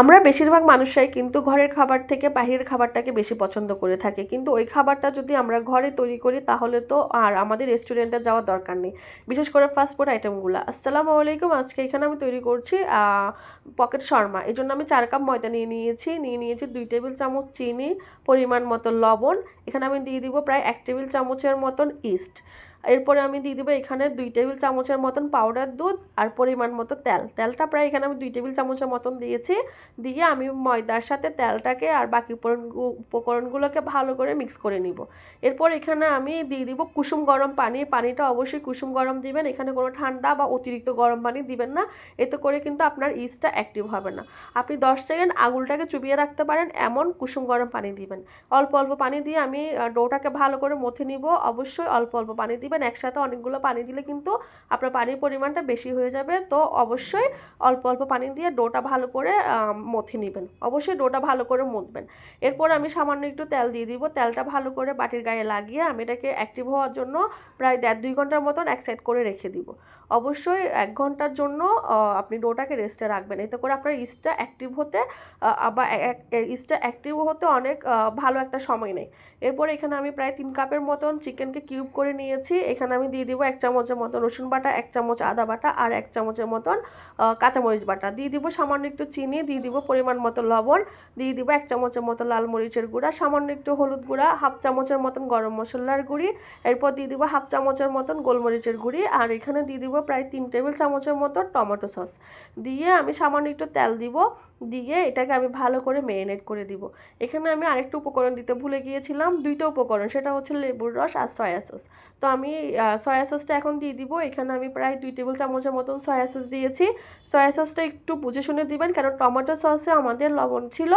আমরা বেশিরভাগ মানুষরাই কিন্তু ঘরের খাবার থেকে বাহিরের খাবারটাকে বেশি পছন্দ করে থাকি। কিন্তু ওই খাবারটা যদি আমরা ঘরে তৈরি করি, তাহলে তো আর আমাদের রেস্টুরেন্টে যাওয়ার দরকার নেই। বিশেষ করে ফাস্টফুড আইটেমগুলো আসসালামু আলাইকুম, আজকে এখানে আমি তৈরি করছি পকেট শর্মা। এই জন্য আমি চার কাপ ময়দা নিয়ে নিয়েছি। নিয়ে নিয়েছি দুই টেবিল চামচ চিনি, পরিমাণ মতো লবণ। এখানে আমি দিয়ে দিব প্রায় এক টেবিল চামচের মতন ইস্ট এরপরে আমি দিয়ে দেবো এখানে দুই টেবিল চামচের মতন পাউডার দুধ আর পরিমাণ মতো তেল। তেলটা প্রায় এখানে আমি দুই টেবিল চামচের মতন দিয়েছি। দিয়ে আমি ময়দার সাথে তেলটাকে আর বাকি উপকরণগুলোকে ভালো করে মিক্স করে নিব। এরপর এখানে আমি দিয়ে দিব কুসুম গরম পানি। পানিটা অবশ্যই কুসুম গরম দিবেন। এখানে কোনো ঠান্ডা বা অতিরিক্ত গরম পানি দিবেন না। এতে করে কিন্তু আপনার ইস্টটা অ্যাক্টিভ হবে না। আপনি দশ সেকেন্ড আঙুলটাকে চুবিয়ে রাখতে পারেন। এমন কুসুম গরম পানি দিবেন। অল্প অল্প পানি দিয়ে আমি ডোটাকে ভালো করে মথে নিব। অবশ্যই অল্প অল্প পানি দিবেন। একসাথে অনেকগুলো পানি দিলে কিন্তু আপনার পানির পরিমাণটা বেশি হয়ে যাবে। তো অবশ্যই অল্প অল্প পানি দিয়ে ডোটা ভালো করে মথে নেবেন। অবশ্যই ডোটা ভালো করে মথবেন এরপর আমি সামান্য একটু তেল দিয়ে দিব। তেলটা ভালো করে বাটির গায়ে লাগিয়ে আমি এটাকে অ্যাক্টিভ হওয়ার জন্য প্রায় দেড়, দুই ঘণ্টার মতন এক সাইড করে রেখে দিব। অবশ্যই এক ঘণ্টার জন্য আপনি ডোটাকে রেস্টে রাখবেন। এতে করে আপনার ইস্টটা অ্যাক্টিভ হতে বা ইস্টটা অ্যাক্টিভ হতে অনেক ভালো একটা সময় নেই এরপর এখানে আমি প্রায় তিন কাপের মতন চিকেনকে কিউব করে নিয়েছি। এখানে আমি দিয়ে দিব এক চামচের মতন রসুন বাটা, এক চামচ আদা বাটা আর এক চামচের মতন কাঁচামরিচ বাটা। দিয়ে দিব সামান্য একটু চিনি, দিয়ে দিব পরিমাণ মতো লবণ, দিয়ে দিব এক চামচের মতো লাল মরিচের গুঁড়া, সামান্য একটু হলুদ গুঁড়া, হাফ চামচের মতন গরম মশলার গুঁড়ি, এরপর দিয়ে দিব হাফ চামচের মতন গোলমরিচের গুঁড়ি আর এখানে দিয়ে দিব প্রায় তিন টেবিল চামচের মতো টমেটো সস। দিয়ে আমি সামান্য একটু তেল দিব, দিয়ে এটাকে আমি ভালো করে ম্যারিনেট করে দিব। এখানে আমি আরেকটা উপকরণ দিতে ভুলে গিয়েছিলাম, দুইটা উপকরণ, সেটা হচ্ছে লেবুর রস আর সয়া সস। তো আমি সয়া সসটা এখন দিয়ে দিব। এখানে আমি প্রায় দুই টেবিল চামচের মতন সয়া সস দিয়েছি। সয়া সসটা একটু বুঝে শুনে দিবেন, কারণ টমেটো সসে আমাদের লবণ ছিল।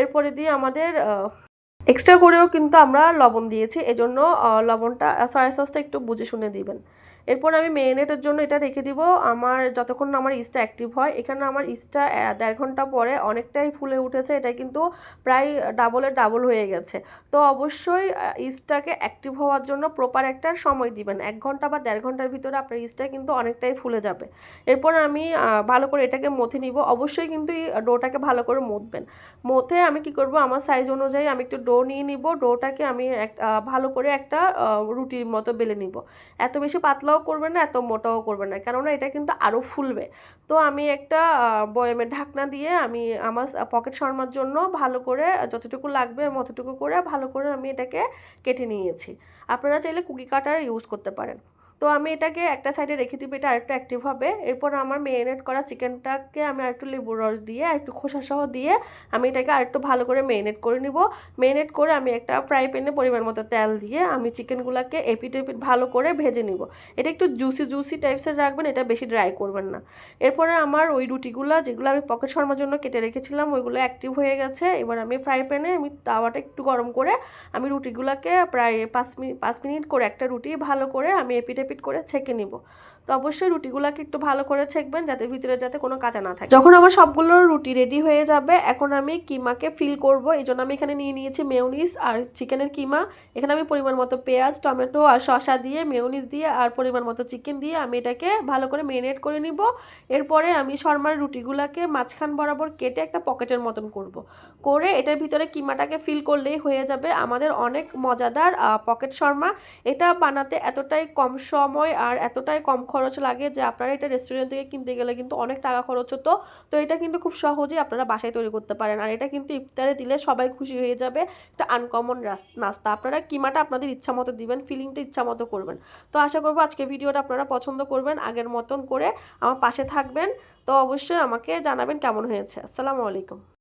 এরপরে দিয়ে আমাদের এক্সট্রা করেও কিন্তু আমরা লবণ দিয়েছি। এজন্য লবণটা সয়া সসটা একটু বুঝে শুনে দিবেন। এরপর আমি মেরিনেটের জন্য এটা রেখে দিব। আমার যতক্ষণ আমার ইস্টটা অ্যাক্টিভ হয়, এখানে আমার ইস্টটা দেড় ঘণ্টা পরে অনেকটাই ফুলে উঠেছে। এটা কিন্তু প্রায় ডাবলের ডাবল হয়ে গেছে। তো অবশ্যই ইস্টটাকে অ্যাক্টিভ হওয়ার জন্য প্রপার একটা সময় দিবেন। এক ঘণ্টা বা দেড় ঘণ্টার ভিতরে আপনার ইস্টটা কিন্তু অনেকটাই ফুলে যাবে। এরপর আমি ভালো করে এটাকে মথে নিব। অবশ্যই কিন্তু ডোটাকে ভালো করে মথবেন মথে আমি কি করব? আমার সাইজ অনুযায়ী আমি একটু ডো নিয়ে নিব। ডোটাকে আমি এক ভালো করে একটা রুটির মতো বেলে নিব। এত বেশি পাতলাও পাতলাও করবে না, এত মোটাও করবে না। কেননা এটা কিন্তু আরও ফুলবে। তো আমি একটা বয়ামের ঢাকনা দিয়ে আমি আমার পকেট শর্মার জন্য ভালো করে, যতটুকু লাগবে অতটুকু করে ভালো করে আমি এটাকে কেটে নিয়েছি। আপনারা চাইলে কুকি কাটার ইউজ করতে পারেন। তো আমি এটাকে একটা সাইডে রেখে দিব, এটা আরেকটু অ্যাক্টিভ হবে। এরপর আমার মেরিনেট করা চিকেনটাকে আমি আরেকটু লেবুর রস দিয়ে একটু খোসা সহ দিয়ে আমি এটাকে আরেকটু ভালো করে মেরিনেট করে নিব। মেরিনেট করে আমি একটা ফ্রাই প্যানে পরিমাণ মতো তেল দিয়ে আমি চিকেনগুলোকে এপিট এপিট ভালো করে ভেজে নিব। এটা একটু জুসি জুসি টাইপসের রাখবেন, এটা বেশি ড্রাই করবেন না। এরপরে আমার ওই রুটিগুলো যেগুলো আমি পকেট শর্মার জন্য কেটে রেখেছিলাম, ওইগুলো অ্যাক্টিভ হয়ে গেছে। এবার আমি ফ্রাই প্যানে আমি তাওয়াটা একটু গরম করে আমি রুটিগুলোকে প্রায় পাঁচ মিনিট পাঁচ মিনিট করে একটা রুটি ভালো করে আমি এপিট এপিট করে ছেঁকে নিব। তো অবশ্যই রুটিগুলোকে একটু ভালো করে ছেঁকবেন যাতে ভিতরে যাতে কোনো কাঁচা না থাকে। যখন আমার সবগুলো রুটি রেডি হয়ে যাবে, এখন আমি কিমাকে ফিল করব। এই জন্য আমি এখানে নিয়ে নিয়েছি মেউনিস আর চিকেনের কিমা। এখানে আমি পরিমাণ মতো পেঁয়াজ, টমেটো আর শশা দিয়ে মেউনিস দিয়ে আর পরিমাণ মতো চিকেন দিয়ে আমি এটাকে ভালো করে মেরিনেট করে নিব। এরপরে আমি শর্মার রুটিগুলোকে মাঝখান বরাবর কেটে একটা পকেটের মতন করব। করে এটার ভিতরে কিমাটাকে ফিল করলেই হয়ে যাবে আমাদের অনেক মজাদার পকেট শর্মা। এটা বানাতে এতটাই কম সময় আর এতটাই কম খরচ লাগে যে আপনারা এটা রেস্টুরেন্ট থেকে কিনতে গেলে কিন্তু অনেক টাকা খরচ হতো। তো এটা কিন্তু খুব সহজেই আপনারা বাসায় তৈরি করতে পারেন। আর এটা কিন্তু ইফতারে দিলে সবাই খুশি হয়ে যাবে। এটা আনকমন নাস্তা। আপনারা কিমাটা আপনাদের ইচ্ছা মতো দিবেন ফিলিংটা ইচ্ছা মতো করবেন। তো আশা করব আজকে ভিডিওটা আপনারা পছন্দ করবেন। আগের মতন করে আমার পাশে থাকবেন। তো অবশ্যই আমাকে জানাবেন কেমন হয়েছে। আসসালামু আলাইকুম।